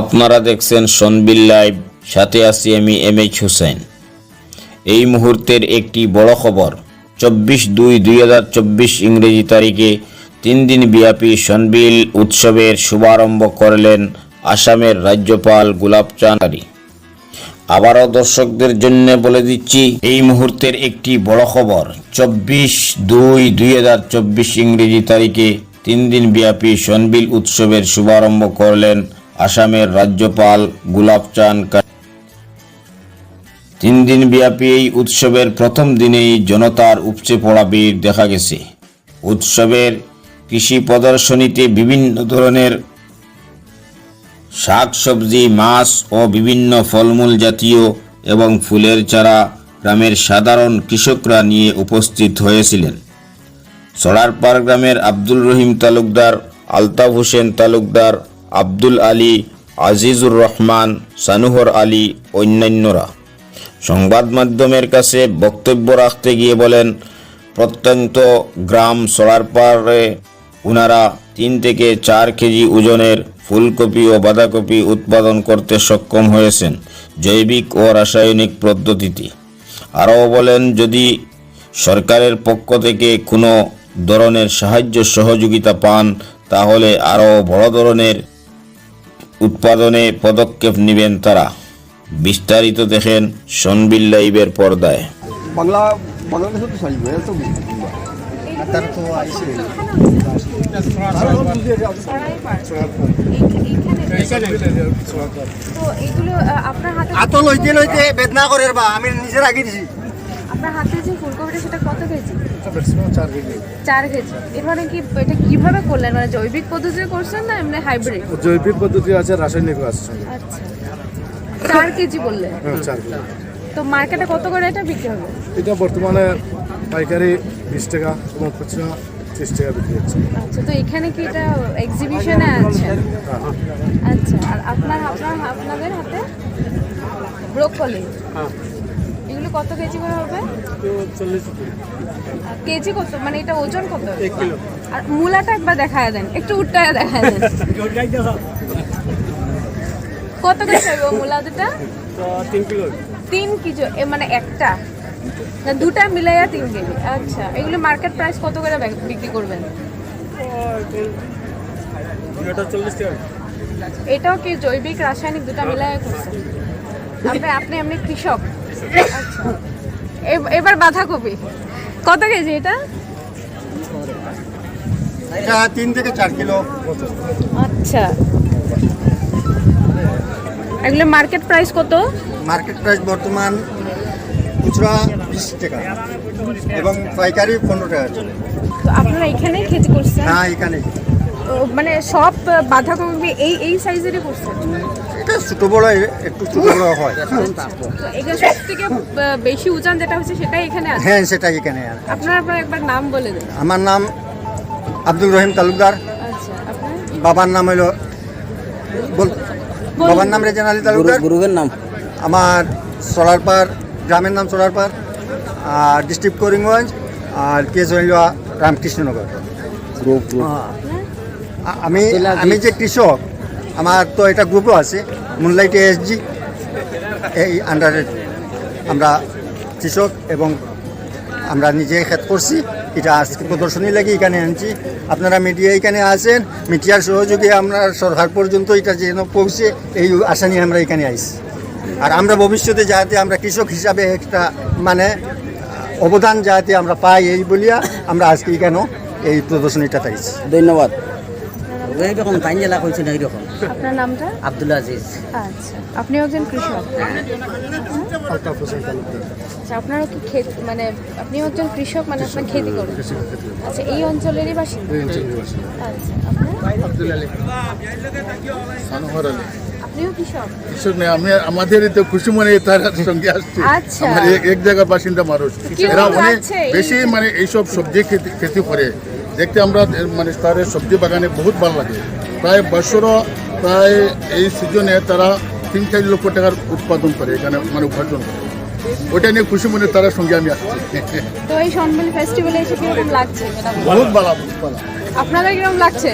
আপনারা দেখছেন সনবিল লাইভ, সাথে আছি আমি এম এইচ হুসেন। এই মুহূর্তের একটি বড় খবর, চব্বিশ দুই দুই হাজার চব্বিশ ইংরেজি তারিখে তিন দিন ব্যাপী সনবিল উৎসবের শুভারম্ভ করলেন আসামের রাজ্যপাল গুলাবচাঁদারি আবারও দর্শকদের জন্য বলে দিচ্ছি, এই মুহূর্তের একটি বড় খবর, চব্বিশ দুই দুই হাজার চব্বিশ ইংরেজি তারিখে তিন দিন ব্যাপী সনবিল উৎসবের শুভারম্ভ করলেন আসামের রাজ্যপাল গুলাবচান তিন দিন ব্যাপী এই উৎসবের প্রথম দিনেই জনতার উপচে পড়া ভিড় দেখা গেছে। উৎসবের কৃষি প্রদর্শনীতে বিভিন্ন ধরনের শাক সবজি মাছ ও বিভিন্ন ফলমূল জাতীয় এবং ফুলের চারা গ্রামের সাধারণ কৃষকরা নিয়ে উপস্থিত হয়েছিলেন। সরারপাড় গ্রামের আব্দুল রহিম তালুকদার, আলতাফ হোসেন তালুকদার আব্দুল আলী, আজিজুর রহমান, সানুহর আলী, অন্যান্যরা। সংবাদ মাধ্যমের কাছে বক্তব্য রাখতে গিয়ে বলেন, প্রত্যন্ত গ্রাম সরারপাড়ে উনারা তিন থেকে চার কেজি ওজনের ফুলকপি ও বাঁধাকপি উৎপাদন করতে সক্ষম হয়েছেন, জৈবিক ও রাসায়নিক পদ্ধতিতে। আরও বলেন, যদি সরকারের পক্ষ থেকে কোনো ধরনের সাহায্য সহযোগিতা পান, তাহলে আরও বড় ধরনের উৎপাদনে পদক্ষেপ নেবেন তারা। বিস্তারিত দেখেন সনবিল লাইভের পর্দায়। বাংলা বাংলাদেশে তো তো আত লইতে লইতে বেদনা করে বা আমি নিজের আগে দিছি। আপনার হাতে যে ফুলকপিটা সেটা কত কেজি? চার কেজি। এর মানে কি এটা কীভাবে করলেন? মানে জৈবিক পদ্ধতিতে করছেন না এমনি হাইব্রিড জৈবিক পদ্ধতি আছে রাসায়নিক আছে আচ্ছা। চার কেজি বললেন? হ্যাঁ, চার কিলো। তো মার্কেটে কত করে এটা বিক্রি হবে? এটা বর্তমানে পাইকারি বিশ টাকা এবং খুচরা ত্রিশ টাকা বিক্রি হচ্ছে। আচ্ছা তো এখানে কি এটা এক্সিবিশনে আছে? হ্যাঁ, আচ্ছা আর আপনার আপনার আপনাদের হাতে? ব্রোকলি এগুলো কত কেজি করে হবে? কেজি। কত? মানে এটা ওজন কত? আর মূলাটা একবার দেখায় দেন একটু উল্টায় দেখায় দেন। কত কেজি হবে মূলা দুটা? তিন কেজি এ মানে একটা? না দুটা মিলাইয়া তিন কেজি। আচ্ছা এগুলো মার্কেট প্রাইস কত করে বিক্রি করবেন? এটাও কি জৈবিক রাসায়নিক দুটা মিলাইয়া করছে? আপনি আপনি এমনি কৃষক। এবার বাঁধাকপি। কত কেজি এটা? তিন থেকে চার কিলো। আচ্ছা। এগুলো মার্কেট প্রাইস কত? মার্কেট প্রাইস বর্তমান খুচরা বিশ টাকা এবং পাইকারি পনেরো টাকা। চলে তো আপনারা এখানেই খেতে করছেন? না এখানে মানে সব বাঁধাকপি এই এই সাইজেরই করছেন এটা ছোট বড় একটু ছোট বড় হয়। তো এখানে সব থেকে বেশি উজান যেটা হচ্ছে সেটাই এখানে আছে? হ্যাঁ সেটা এখানে আপনার আপনার একবার নাম বলে দেন আমার নাম আব্দুল রহিম তালুকদার। আচ্ছা বাবার নাম হলো বল বাবার নাম রেজান আলী তালুকদার। গুরুগের নাম? আমার সোলারপাড় গ্রামের নাম সোলারপাড়। আর ডিস্ট্রিক্ট করিমগঞ্জ। আর কেস হইল রামকৃষ্ণনগর। আ- আমি আমি যে কৃষক আমার তো এটা গ্রুপও আছে মুনলাইট এসজি এই আন্ডারে আমরা কৃষক এবং আমরা নিজে খেত করছি। এটা আজকে প্রদর্শনী লাগে এখানে আনছি। আপনারা মিডিয়া এখানে আছেন মিডিয়ার সহযোগে আমরা সরকার পর্যন্ত এটা যেন পৌঁছে এই আশা নিয়ে আমরা এখানে আইছি। আর আমরা ভবিষ্যতে যাতে আমরা কৃষক হিসাবে একটা মানে অবদান যাতে আমরা পাই এই বলিয়া আমরা আজকে এখানেও এই প্রদর্শনীটা তাইছি ধন্যবাদ। এইরকম টাইম জেলা কইছিল এইরকম। আপনার নামটা? আব্দুল আজিজ। আচ্ছা। আপনি একজন কৃষক। আচ্ছা আপনারও কি ক্ষেত মানে আপনিও একজন কৃষক মানে আপনার খেতি করেন? আচ্ছা এই অঞ্চলেরই বাসিন্দা? এই অঞ্চলের বাসিন্দা। আচ্ছা আপনার? আব্দুল আলী। আপনিও কৃষক? আমি আমাদের তো খুশি মনে তার সঙ্গে আসছি। আচ্ছা। আমার এক- এক জায়গার বাসিন্দা মানুষ। এরা অনেক বেশি মানে এইসব সবজি খেতে খেতে করে। দেখতে আমরা মানে তার সবজি বাগানে বহুত ভালো লাগে। প্রায় বছরও প্রায় এই সিজনে তারা তিন চার লক্ষ টাকার উৎপাদন করে এখানে মানে উপার্জন করে। ওটা নিয়ে খুশি মনে তারা সঙ্গে আমি আসছি তো এই সনবিল ফেস্টিভ্যালে এসে কীরকম লাগছে? বহুত ভালো ভালো। আপনাদের কীরকম লাগছে?